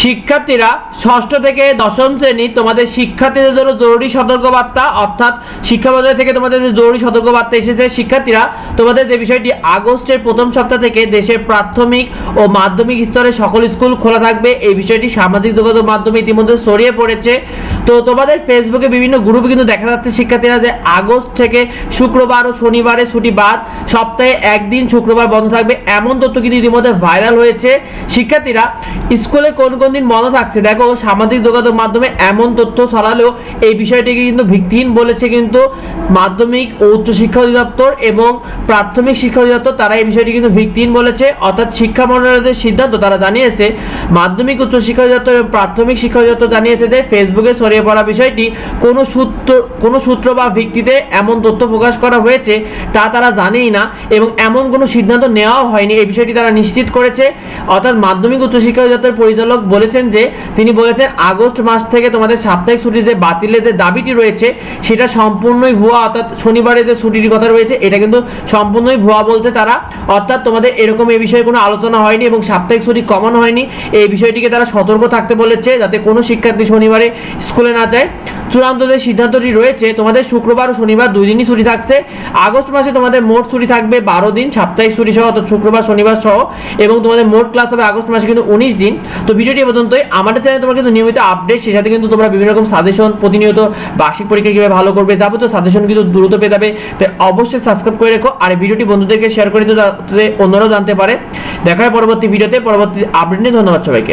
শিক্ষার্থীরা ষষ্ঠ থেকে দশম শ্রেণি তোমাদের শিক্ষার্থীদের জন্য জরুরি সতর্কবার্তা, অর্থাৎ শিক্ষা মন্ত্রণালয় থেকে তোমাদের যে জরুরি সতর্কবার্তা এসেছে, শিক্ষার্থীরা তোমাদের যে বিষয়টি আগস্টের প্রথম সপ্তাহ থেকে দেশের প্রাথমিক ও মাধ্যমিক স্তরে সকল স্কুল খোলা থাকবে। এই বিষয়টি সামাজিক যোগাযোগ মাধ্যমে ইতিমধ্যে ছড়িয়ে পড়েছে। তো তোমাদের ফেসবুকে বিভিন্ন গ্রুপে কিন্তু দেখা যাচ্ছে শিক্ষার্থীরা যে আগস্ট থেকে শুক্রবার ও শনিবারে ছুটি বাদ সপ্তাহে একদিন শুক্রবার বন্ধ থাকবে। এমন তথ্য কিন্তু ইতিমধ্যে ভাইরাল হয়েছে। শিক্ষার্থীরা স্কুলে কোন কোন দিন বন্ধ থাকছে? দেখো, সামাজিক যোগাযোগ মাধ্যমে এমন তথ্য ছড়ালেও এই বিষয়টিকে কিন্তু ভিত্তিহীন বলেছে কিন্তু মাধ্যমিক ও উচ্চ শিক্ষা অধিদপ্তর এবং প্রাথমিক শিক্ষা অধিদপ্তর, তারা এই বিষয়টি কিন্তু ভিত্তিহীন বলেছে। অর্থাৎ শিক্ষা মন্ত্রণালয়ের সিদ্ধান্ত তারা জানিয়েছে। মাধ্যমিক, উচ্চ শিক্ষা অধিদপ্তর এবং প্রাথমিক শিক্ষা অধিদপ্তর জানিয়েছে যে ফেসবুকে ছড়িয়ে পড়া বিষয়টি, কোনো সূত্র কোনো সূত্র বা ভিত্তিতে এমন তথ্য প্রকাশ করা হয়েছে তা তারা জানেই না এবং এমন কোনো সিদ্ধান্ত নেওয়াও হয়নি। এই বিষয়টি তারা নিশ্চিত করেছে। অর্থাৎ মাধ্যমিক উচ্চ শিক্ষা অধিদপ্তরের পরিচালক বলেছেন যে, তিনি বলেছেন আগস্ট মাস থেকে তোমাদের সাপ্তাহিক ছুটি যে বাতিলের যে দাবিটি রয়েছে, সেটা সম্পূর্ণই ভুয়া। অর্থাৎ শনিবারে যে ছুটির কথা রয়েছে, এটা কিন্তু সম্পূর্ণই ভুয়া বলতে তারা। অর্থাৎ তোমাদের এরকম এই বিষয়ে কোনো আলোচনা হয়নি এবং সাপ্তাহিক ছুটি কমানো হয়নি। এই বিষয়টিকে তারা সতর্ক থাকতে বলেছে যাতে কোনো শিক্ষার্থী শনিবারে স্কুলে না যায়। চূড়ান্ত যে সিদ্ধান্তটি রয়েছে, তোমাদের শুক্রবার ও শনিবার দুই দিনই ছুটি থাকছে। আগস্ট মাসে তোমাদের মোট ছুটি থাকবে বারো দিন, সাপ্তাহিক ছুটি সহ, অর্থাৎ শুক্রবার, শনিবার সহ, এবং তোমাদের মোট ক্লাস হবে আগস্ট মাসে কিন্তু উনিশ দিন। তো ভিডিওটি পর্যন্তই। আমাদের চ্যানেলে তোমরা কিন্তু নিয়মিত আপডেট সেই সাথে কিন্তু তোমরা বিভিন্ন রকম সাজেশন প্রতিনিয়ত বার্ষিক পরীক্ষা কীভাবে ভালো করবে, যাবতীয় সাজেশন কিন্তু দ্রুত পেয়ে যাবে। তাই অবশ্যই সাবস্ক্রাইব করে রেখো। আর ভিডিওটি বন্ধুদেরকে শেয়ার করে দিও যাতে অন্যরাও জানতে পারে। দেখা হয় পরবর্তী ভিডিওতে পরবর্তী আপডেট নিয়ে ধন্যবাদ সবাইকে।